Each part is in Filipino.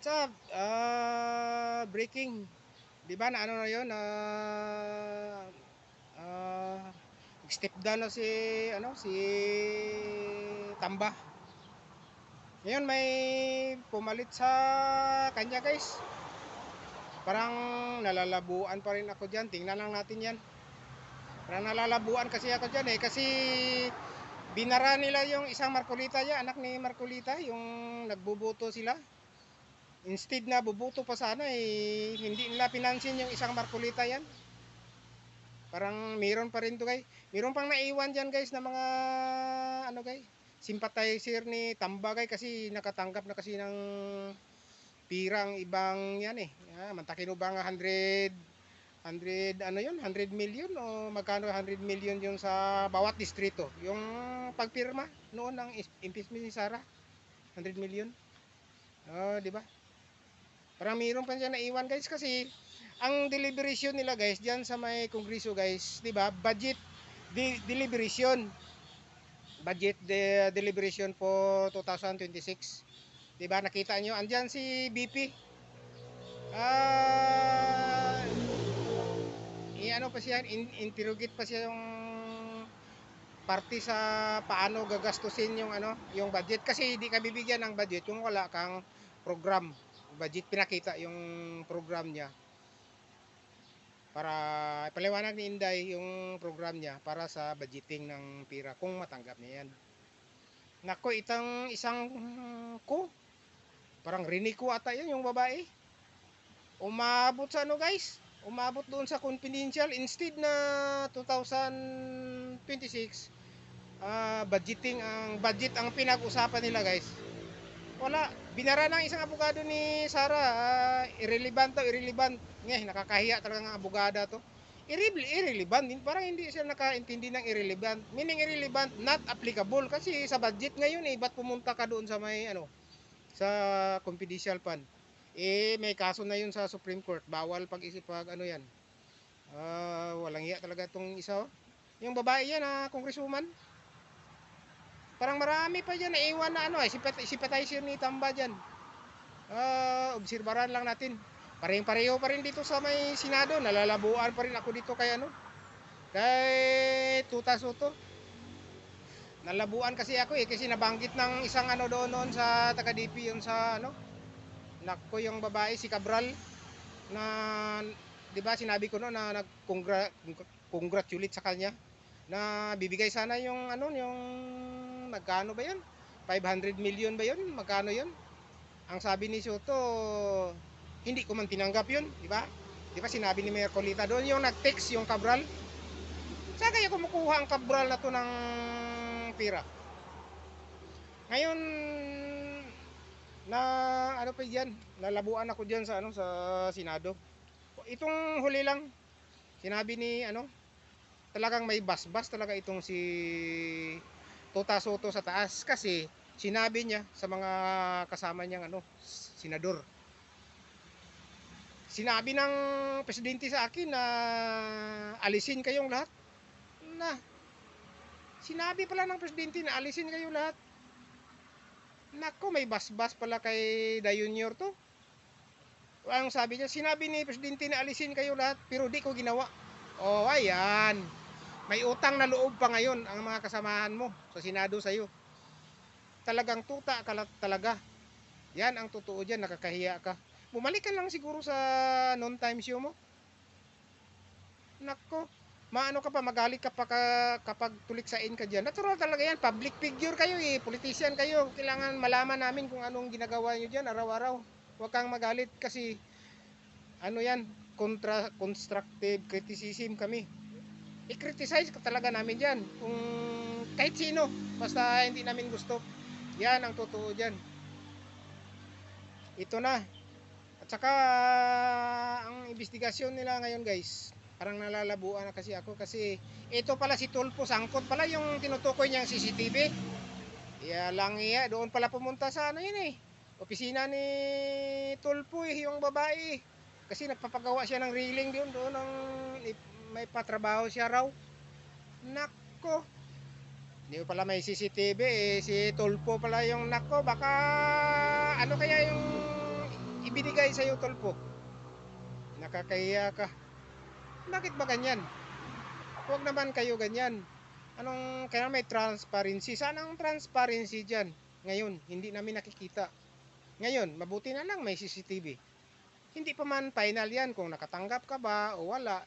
what's up? Ah, breaking. Di ba na ano na 'yon? Na ah, step down na si ano si Tamba. Ngayon may pumalit sa kanya, guys. Parang nalalabuan pa rin ako diyan. Tingnan lang natin 'yan. Parang nalalabuan kasi ako diyan eh kasi binara nila yung isang Marcolita ya, anak ni Marcolita, yung nagbubuto sila. Instead na bubuto pa sana eh, hindi nila pinansin yung isang Marcolita yan. Parang meron pa rin to guys. Meron pang naiwan dyan guys na mga ano guys, sympathizer ni Tamba guys kasi nakatanggap na kasi ng pirang ibang yan eh. Ah, mantakin mo ba nga 100 100 ano yun 100 million o magkano 100 million yung sa bawat distrito yung pagpirma noon ng impeachment ni Sara 100 million oh di ba parang mayroon pa siya naiwan guys kasi ang deliberation nila guys diyan sa may kongreso guys di ba? Budget di, deliberation. Budget de, deliberation po 2026 di ba? Nakita nyo andyan si BP ah i-ano pa siya, in, interrogate pa siya yung party sa paano gagastusin yung ano, yung budget. Kasi hindi ka bibigyan ng budget kung wala kang program. Budget pinakita yung program niya. Para ipaliwanag ni Inday yung program niya para sa budgeting ng pira kung matanggap niya yan. Nako, itang isang ko, parang rinig ko ata yan yung babae. Umabot sa ano guys, umabot doon sa confidential instead na 2026 ah, budgeting ang budget ang pinag-usapan nila guys wala. Binara ng isang abogado ni Sara. Ah, irrelevant to irrelevant. Ngay nakakahiya talaga ng abogada to. Irre- irrelevant din. Parang hindi siya nakaintindi ng irrelevant. Meaning irrelevant not applicable. Kasi sa budget ngayon eh ba't pumunta ka doon sa may ano sa confidential fund? Eh may kaso na yun sa Supreme Court. Bawal pag-isip pag ano yan. Ah, walang iya talaga itong isa oh. yung babae yan na congresswoman parang marami pa dyan naiwan na ano eh sympathizer ni Tamba dyan. Ah, obserbaran lang natin. Parehong pareho pa rin dito sa may Senado nalalabuan pa rin ako dito kay ano kay Tuta Soto nalabuan kasi ako eh kasi nabanggit ng isang ano doon noon sa taga DP yun sa ano Nako yung babae si Cabral na 'di ba sinabi ko no na nag-congratulate sa kanya na bibigay sana yung ano yung magkano ba 'yun? 500 million ba 'yun? Magkano 'yun? Ang sabi ni Soto hindi ko man tinanggap 'yun, 'di ba? 'Di ba sinabi ni Mayor Colita doon yung nag-text yung Cabral. Saan kaya kumukuha ang Cabral na to ng pira? Ngayon na ano pa diyan, nalabuan ako diyan sa ano sa Senado. Itong huli lang sinabi ni ano, talagang may basbas talaga itong si Soto sa taas kasi sinabi niya sa mga kasama niyang ano, senador. Sinabi ng presidente sa akin na alisin kayong lahat. Na sinabi pala ng presidente na alisin kayo lahat. Nako, may basbas pala kay Dayunior to. Ang sabi niya, sinabi ni Presidente na alisin kayo lahat, pero di ko ginawa. Oh, ayan. May utang na loob pa ngayon ang mga kasamahan mo sa Senado sa'yo. Talagang tuta ka la- talaga. Yan ang totoo dyan, nakakahiya ka. Bumalik ka lang siguro sa non-time show mo. Nako, maano ka pa, magalit ka pa ka, kapag tuliksain ka dyan. Natural talaga yan, public figure kayo eh, politician kayo. Kailangan malaman namin kung anong ginagawa nyo dyan araw-araw. Huwag kang magalit kasi ano yan, kontra, constructive criticism kami. I-criticize talaga namin dyan. Kung kahit sino, basta hindi namin gusto. Yan ang totoo dyan. Ito na. At saka, ang investigasyon nila ngayon guys, parang nalalabuan na kasi ako kasi ito pala si Tulpo Sangkot pala yung tinutukoy niyang CCTV. Kaya lang iya, doon pala pumunta sa ano yun eh. Opisina ni Tulpo eh, yung babae. Kasi nagpapagawa siya ng railing doon, doon ng may patrabaho siya raw. Nako. Hindi pala may CCTV eh, si Tulpo pala yung nako, baka ano kaya yung ibinigay sa iyo tolpo. Nakakahiya ka. Bakit ba ganyan? Huwag naman kayo ganyan. Anong kaya may transparency? Saan ang transparency diyan? Ngayon, hindi namin nakikita. Ngayon, mabuti na lang may CCTV. Hindi pa man final yan kung nakatanggap ka ba o wala.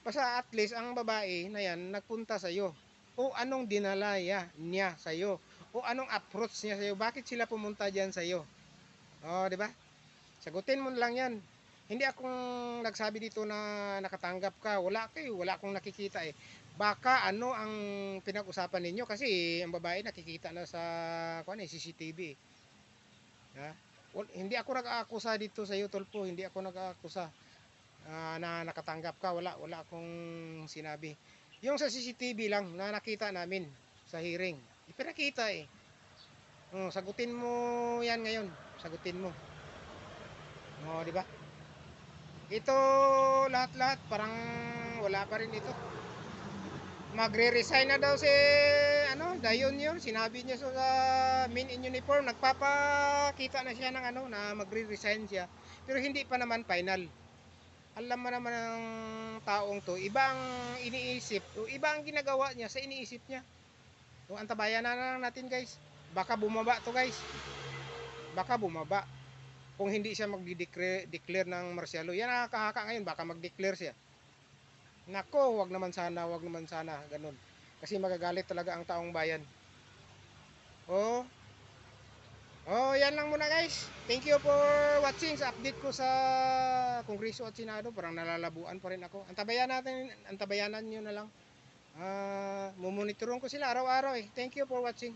Basta at least ang babae na yan nagpunta sa iyo. O anong dinala ya- niya sa iyo? O anong approach niya sa iyo? Bakit sila pumunta diyan sa iyo? Oh, di ba? Sagutin mo lang yan. Hindi akong nagsabi dito na nakatanggap ka. Wala kayo, wala akong nakikita eh. Baka ano ang pinag-usapan ninyo kasi ang babae nakikita na sa kuan eh, CCTV. eh. Ha? Wal- hindi ako nag-aakusa dito sa iyo, Tolpo. Hindi ako nag-aakusa ah, na nakatanggap ka. Wala, wala akong sinabi. Yung sa CCTV lang na nakita namin sa hearing. Ipinakita eh. Oh, sagutin mo yan ngayon. Sagutin mo. Oh, di ba? Ito lahat-lahat parang wala pa rin ito. Magre-resign na daw si ano, Dayon yun. Sinabi niya so, sa men in uniform, nagpapakita na siya ng ano na magre-resign siya. Pero hindi pa naman final. Alam mo naman ng taong to, iba ang iniisip, o iba ginagawa niya sa iniisip niya. So, antabayan na lang natin guys. Baka bumaba to guys. Baka bumaba. Kung hindi siya magdi-declare declare ng law. Yan ang kahaka ngayon, baka mag-declare siya. Nako, wag naman sana, wag naman sana, ganun. Kasi magagalit talaga ang taong bayan. Oh. Oh, yan lang muna guys. Thank you for watching sa update ko sa Kongreso at Senado. Parang nalalabuan pa rin ako. Antabayan natin, antabayanan nyo na lang. Ah, mumonitoron ko sila araw-araw eh. Thank you for watching.